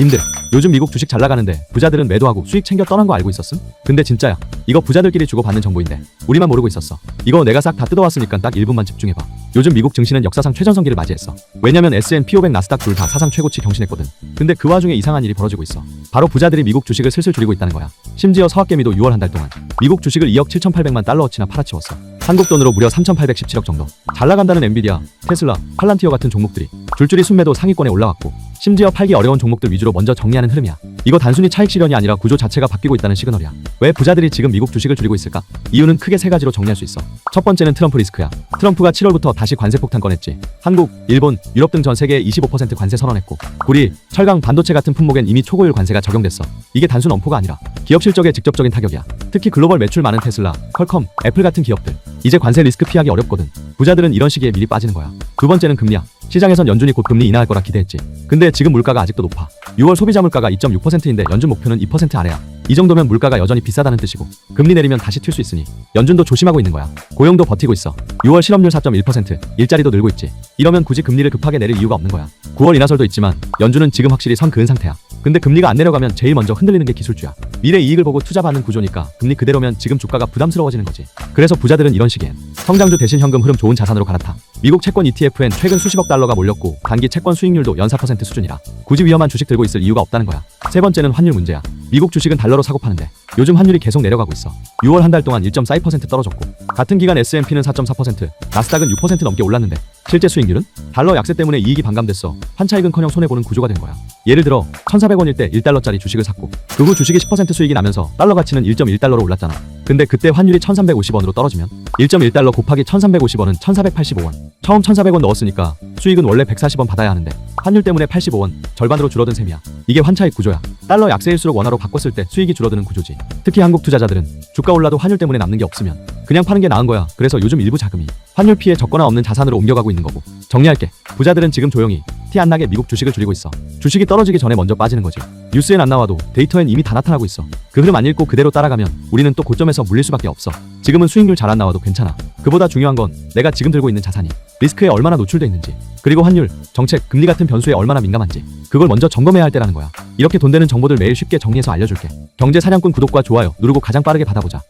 님들 요즘 미국 주식 잘 나가는데 부자들은 매도하고 수익 챙겨 떠난 거 알고 있었음? 근데 진짜야. 이거 부자들끼리 주고받는 정보인데 우리만 모르고 있었어. 이거 내가 싹 다 뜯어왔으니까 딱 1분만 집중해봐. 요즘 미국 증시는 역사상 최전성기를 맞이했어. 왜냐면 S&P 500 나스닥 둘 다 사상 최고치 경신했거든. 근데 그 와중에 이상한 일이 벌어지고 있어. 바로 부자들이 미국 주식을 슬슬 줄이고 있다는 거야. 심지어 서학개미도 6월 한 달 동안 미국 주식을 2억 7,800만 달러어치나 팔아치웠어. 한국 돈으로 무려 3,817억 정도. 잘 나간다는 엔비디아, 테슬라, 팔란티어 같은 종목들이 줄줄이 순매도 상위권에 올라왔고 심지어 팔기 어려운 종목들 위주로 먼저 정리하는 흐름이야. 이거 단순히 차익 실현이 아니라 구조 자체가 바뀌고 있다는 시그널이야. 왜 부자들이 지금 미국 주식을 줄이고 있을까? 이유는 크게 세 가지로 정리할 수 있어. 첫 번째는 트럼프 리스크야. 트럼프가 7월부터 다시 관세 폭탄 꺼냈지. 한국, 일본, 유럽 등 전 세계에 25% 관세 선언했고, 구리, 철강, 반도체 같은 품목엔 이미 초고율 관세가 적용됐어. 이게 단순 엄포가 아니라 기업 실적에 직접적인 타격이야. 특히 글로벌 매출 많은 테슬라, 퀄컴, 애플 같은 기업들. 이제 관세 리스크 피하기 어렵거든. 부자들은 이런 시기에 미리 빠지는 거야. 두 번째는 금리야. 시장에선 연준이 곧 금리 인하할 거라 기대했지. 근데 지금 물가가 아직도 높아. 6월 소비자 물가가 2.6%인데 연준 목표는 2% 아래야. 이 정도면 물가가 여전히 비싸다는 뜻이고 금리 내리면 다시 튈 수 있으니 연준도 조심하고 있는 거야. 고용도 버티고 있어. 6월 실업률 4.1%, 일자리도 늘고 있지. 이러면 굳이 금리를 급하게 내릴 이유가 없는 거야. 9월 인하설도 있지만 연준은 지금 확실히 선 그은 상태야. 근데 금리가 안 내려가면 제일 먼저 흔들리는 게 기술주야. 미래 이익을 보고 투자받는 구조니까 금리 그대로면 지금 주가가 부담스러워지는 거지. 그래서 부자들은 이런 시기엔 성장주 대신 현금 흐름 좋은 자산으로 갈아타. 미국 채권 ETF엔 최근 수십억 달러가 몰렸고 단기 채권 수익률도 연 4% 수준이라 굳이 위험한 주식 들고 있을 이유가 없다는 거야. 세 번째는 환율 문제야. 미국 주식은 달러로 사고 파는데 요즘 환율이 계속 내려가고 있어. 6월 한 달 동안 1.42% 떨어졌고 같은 기간 S&P는 4.4%, 나스닥은 6% 넘게 올랐는데 실제 수익률은 달러 약세 때문에 이익이 반감됐어. 환차익은커녕 손해 보는 구조가 된 거야. 예를 들어 1,400원일 때 1달러짜리 주식을 샀고 그 후 주식이 10% 수익이 나면서 달러 가치는 1.1달러로 올랐잖아. 근데 그때 환율이 1,350원으로 떨어지면 1.1달러 곱하기 1,350원은 1,485원. 처음 1,400원 넣었으니까 수익은 원래 140원 받아야 하는데 환율 때문에 85원, 절반으로 줄어든 셈이야. 이게 환차익 구조야. 달러 약세일수록 원화로 바꿨을 때 수익이 줄어드는 구조지. 특히 한국 투자자들은 주가 올라도 환율 때문에 남는 게 없으면 그냥 파는 게 나은 거야. 그래서 요즘 일부 자금이 환율 피해 적거나 없는 자산으로 옮겨가고 있는 거고. 정리할게. 부자들은 지금 조용히 티 안 나게 미국 주식을 줄이고 있어. 주식이 떨어지기 전에 먼저 빠지는 거지. 뉴스엔 안 나와도 데이터엔 이미 다 나타나고 있어. 그 흐름 안 읽고 그대로 따라가면 우리는 또 고점에서 물릴 수밖에 없어. 지금은 수익률 잘 안 나와도 괜찮아. 그보다 중요한 건 내가 지금 들고 있는 자산이 리스크에 얼마나 노출돼 있는지, 그리고 환율, 정책, 금리 같은 변수에 얼마나 민감한지 그걸 먼저 점검해야 할 때라는 거야. 이렇게 돈 되는 정보들 매일 쉽게 정리해서 알려줄게. 경제 사냥꾼 구독과 좋아요 누르고 가장 빠르게 받아보자.